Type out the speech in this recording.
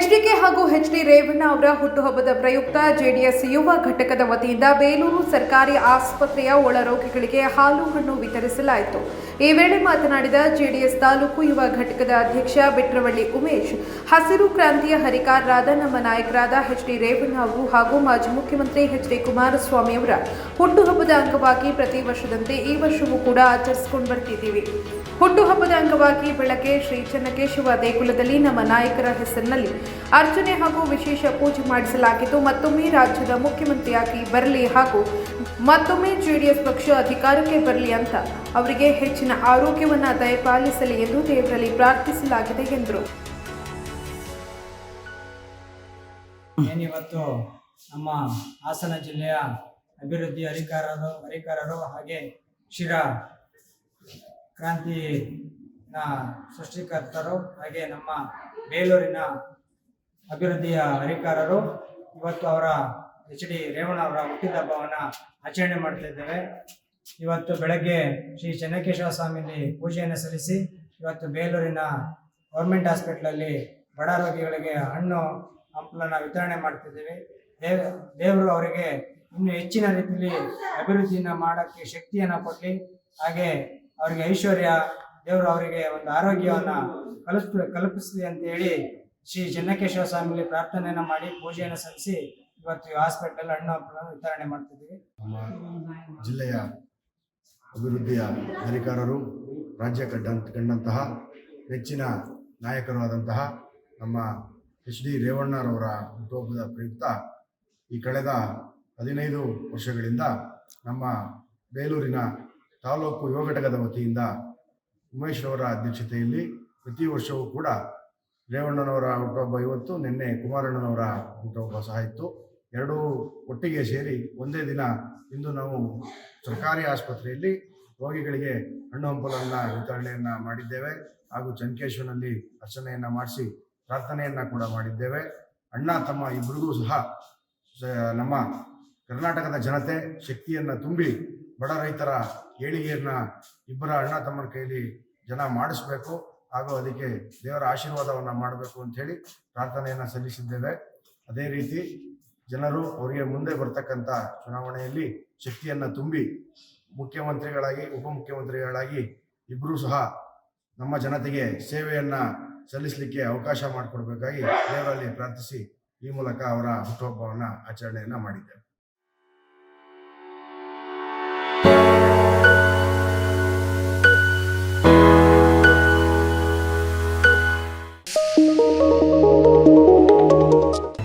ಹಾಗೂ H D Revanna ಅವರ ಹುಟ್ಟುಹಬ್ಬದ ಪ್ರಯುಕ್ತ ಜೆಡಿಎಸ್ ಯುವ ಘಟಕದ ವತಿಯಿಂದ ಬೇಲೂರು ಸರ್ಕಾರಿ ಆಸ್ಪತ್ರೆಯ ಒಳರೋಗಿಗಳಿಗೆ ಹಾಲು ಹಣ್ಣು ವಿತರಿಸಲಾಯಿತು. ಈ ವೇಳೆ ಮಾತನಾಡಿದ ಜೆಡಿಎಸ್ ತಾಲೂಕು ಯುವ ಘಟಕದ ಅಧ್ಯಕ್ಷ ಬಿಟ್ರವಳ್ಳಿ ಉಮೇಶ್, ಹಸಿರು ಕ್ರಾಂತಿಯ ಹರಿಕಾರರಾದ ನಮ್ಮ ನಾಯಕರಾದ ಎಚ್ ಡಿ ರೇವಣ್ಣ ಅವರು ಹಾಗೂ ಮಾಜಿ ಮುಖ್ಯಮಂತ್ರಿ ಎಚ್ ಡಿ ಕುಮಾರಸ್ವಾಮಿ ಅವರ ಹುಟ್ಟುಹಬ್ಬದ ಅಂಗವಾಗಿ ಪ್ರತಿ ವರ್ಷದಂತೆ ಈ ವರ್ಷವೂ ಕೂಡ ಆಚರಿಸಿಕೊಂಡು ಬರ್ತಿದ್ದೀವಿ. ಹುಟ್ಟುಹಬ್ಬದ ಅಂಗವಾಗಿ ಬೆಳಗ್ಗೆ ಶ್ರೀ ಚನ್ನಕೇಶವ ದೇಗುಲದಲ್ಲಿ ನಮ್ಮ ನಾಯಕರ ಹೆಸರಿನಲ್ಲಿ ಅರ್ಚನೆ ಹಾಗೂ ವಿಶೇಷ ಪೂಜೆ ಮಾಡಿಸಲಾಗಿದ್ದು, ಮತ್ತೊಮ್ಮೆ ರಾಜ್ಯದ ಮುಖ್ಯಮಂತ್ರಿಯಾಗಿ ಬರಲಿ ಹಾಗೂ ಮತ್ತೊಮ್ಮೆ ಜೆಡಿಎಸ್ ಪಕ್ಷ ಅಧಿಕಾರಕ್ಕೆ ಬರಲಿ ಅಂತ ಅವರಿಗೆ ಹೆಚ್ಚಿನ ಆರೋಗ್ಯವನ್ನು ದಯಪಾಲಿಸಲಿ ಎಂದು ದೇವರಲ್ಲಿ ಪ್ರಾರ್ಥಿಸಲಾಗಿದೆ ಎಂದರು. ಏನಿವತ್ತು ನಮ್ಮ ಹಾಸನ ಜಿಲ್ಲೆಯ ಅಭಿವೃದ್ಧಿ ಅಧಿಕಾರರು ಅಧಿಕಾರರು ಹಾಗೆ ಕ್ಷೀರ ಕ್ರಾಂತಿನ ಸೃಷ್ಟಿಕರ್ತರು, ಹಾಗೆ ನಮ್ಮ ಬೇಲೂರಿನ ಅಭಿವೃದ್ಧಿಯ ಹರಿಕಾರರು. ಇವತ್ತು ಅವರ ಎಚ್ ಡಿ ರೇವಣ್ಣ ಅವರ ಹುಟ್ಟಿದಬ್ಬವನ್ನು ಆಚರಣೆ ಮಾಡ್ತಿದ್ದೇವೆ ಇವತ್ತು ಬೆಳಗ್ಗೆ ಶ್ರೀ ಚೆನ್ನಕೇಶವ ಸ್ವಾಮಿಲಿ ಪೂಜೆಯನ್ನು ಸಲ್ಲಿಸಿ, ಇವತ್ತು ಬೇಲೂರಿನ ಗೌರ್ಮೆಂಟ್ ಹಾಸ್ಪಿಟ್ಲಲ್ಲಿ ಬಡ ರೋಗಿಗಳಿಗೆ ಹಣ್ಣು ಹಂಪಲನ್ನು ವಿತರಣೆ ಮಾಡ್ತಿದ್ದೇವೆ ದೇವ, ದೇವರು ಅವರಿಗೆ ಇನ್ನು ಹೆಚ್ಚಿನ ರೀತಿಯಲ್ಲಿ ಅಭಿವೃದ್ಧಿಯನ್ನು ಮಾಡೋಕ್ಕೆ ಶಕ್ತಿಯನ್ನು ಕೊಡಲಿ. ಹಾಗೆ ಅವರಿಗೆ ಐಶ್ವರ್ಯ, ದೇವರು ಅವರಿಗೆ ಒಂದು ಆರೋಗ್ಯವನ್ನು ಕಲಿಸ್ ಕಲ್ಪಿಸಲಿ ಅಂತ ಹೇಳಿ ಶ್ರೀ ಚೆನ್ನಕೇಶವ ಸ್ವಾಮಿಗೆ ಪ್ರಾರ್ಥನೆಯನ್ನು ಮಾಡಿ ಪೂಜೆಯನ್ನು ಸಲ್ಲಿಸಿ ಇವತ್ತು ಹಾಸ್ಪಿಟಲ್ ಹಣ್ಣು ಹಂಪಲನ್ನು ವಿತರಣೆ ಮಾಡ್ತಿದ್ದೀವಿ ಜಿಲ್ಲೆಯ ಅಭಿವೃದ್ಧಿಯ ಅಧಿಕಾರರು, ರಾಜ್ಯ ಕಂಡ ಕಂಡಂತಹ ನೆಚ್ಚಿನ ನಾಯಕರು ಆದಂತಹ ನಮ್ಮ ಎಚ್ ಡಿ ರೇವಣ್ಣರವರ ಹುಟ್ಟುಹಬ್ಬದ ಪ್ರಯುಕ್ತ ಈ ಕಳೆದ ಹದಿನೈದು ವರ್ಷಗಳಿಂದ ನಮ್ಮ ಬೇಲೂರಿನ ತಾಲೂಕು ಯುವ ಘಟಕದ ವತಿಯಿಂದ ಉಮೇಶ್ರವರ ಅಧ್ಯಕ್ಷತೆಯಲ್ಲಿ ಪ್ರತಿ ವರ್ಷವೂ ಕೂಡ ರೇವಣ್ಣನವರ ಹುಟ್ಟುಹಬ್ಬ ಇವತ್ತು, ನಿನ್ನೆ ಕುಮಾರಣ್ಣನವರ ಹುಟ್ಟುಹಬ್ಬ ಸಹ ಇತ್ತು. ಎರಡೂ ಒಟ್ಟಿಗೆ ಸೇರಿ ಒಂದೇ ದಿನ ಇಂದು ನಾವು ಸರ್ಕಾರಿ ಆಸ್ಪತ್ರೆಯಲ್ಲಿ ರೋಗಿಗಳಿಗೆ ಹಣ್ಣು ಹಂಪಲನ್ನು ವಿತರಣೆಯನ್ನು ಮಾಡಿದ್ದೇವೆ ಹಾಗೂ ಚನ್ಕೇಶ್ವನಲ್ಲಿ ಅರ್ಚನೆಯನ್ನು ಮಾಡಿಸಿ ಪ್ರಾರ್ಥನೆಯನ್ನು ಕೂಡ ಮಾಡಿದ್ದೇವೆ. ಅಣ್ಣ, ತಮ್ಮ ಇಬ್ಬರಿಗೂ ಸಹ ನಮ್ಮ ಕರ್ನಾಟಕದ ಜನತೆ ಶಕ್ತಿಯನ್ನು ತುಂಬಿ ಬಡ ರೈತರ ಏಳಿಗೆಯನ್ನು ಇಬ್ಬರ ಅಣ್ಣ ತಮ್ಮನ ಕೈಲಿ ಜನ ಮಾಡಿಸ್ಬೇಕು. ಹಾಗೂ ಅದಕ್ಕೆ ದೇವರ ಆಶೀರ್ವಾದವನ್ನು ಮಾಡಬೇಕು ಅಂಥೇಳಿ ಪ್ರಾರ್ಥನೆಯನ್ನು ಸಲ್ಲಿಸಿದ್ದೇವೆ. ಅದೇ ರೀತಿ ಜನರು ಅವರಿಗೆ ಮುಂದೆ ಬರ್ತಕ್ಕಂಥ ಚುನಾವಣೆಯಲ್ಲಿ ಶಕ್ತಿಯನ್ನು ತುಂಬಿ ಮುಖ್ಯಮಂತ್ರಿಗಳಾಗಿ, ಉಪಮುಖ್ಯಮಂತ್ರಿಗಳಾಗಿ ಇಬ್ಬರೂ ಸಹ ನಮ್ಮ ಜನತೆಗೆ ಸೇವೆಯನ್ನು ಸಲ್ಲಿಸಲಿಕ್ಕೆ ಅವಕಾಶ ಮಾಡಿಕೊಡ್ಬೇಕಾಗಿ ದೇವರಲ್ಲಿ ಪ್ರಾರ್ಥಿಸಿ ಈ ಮೂಲಕ ಅವರ ಹುಟ್ಟುಹಬ್ಬವನ್ನು ಆಚರಣೆಯನ್ನು ಮಾಡಿದ್ದೇವೆ.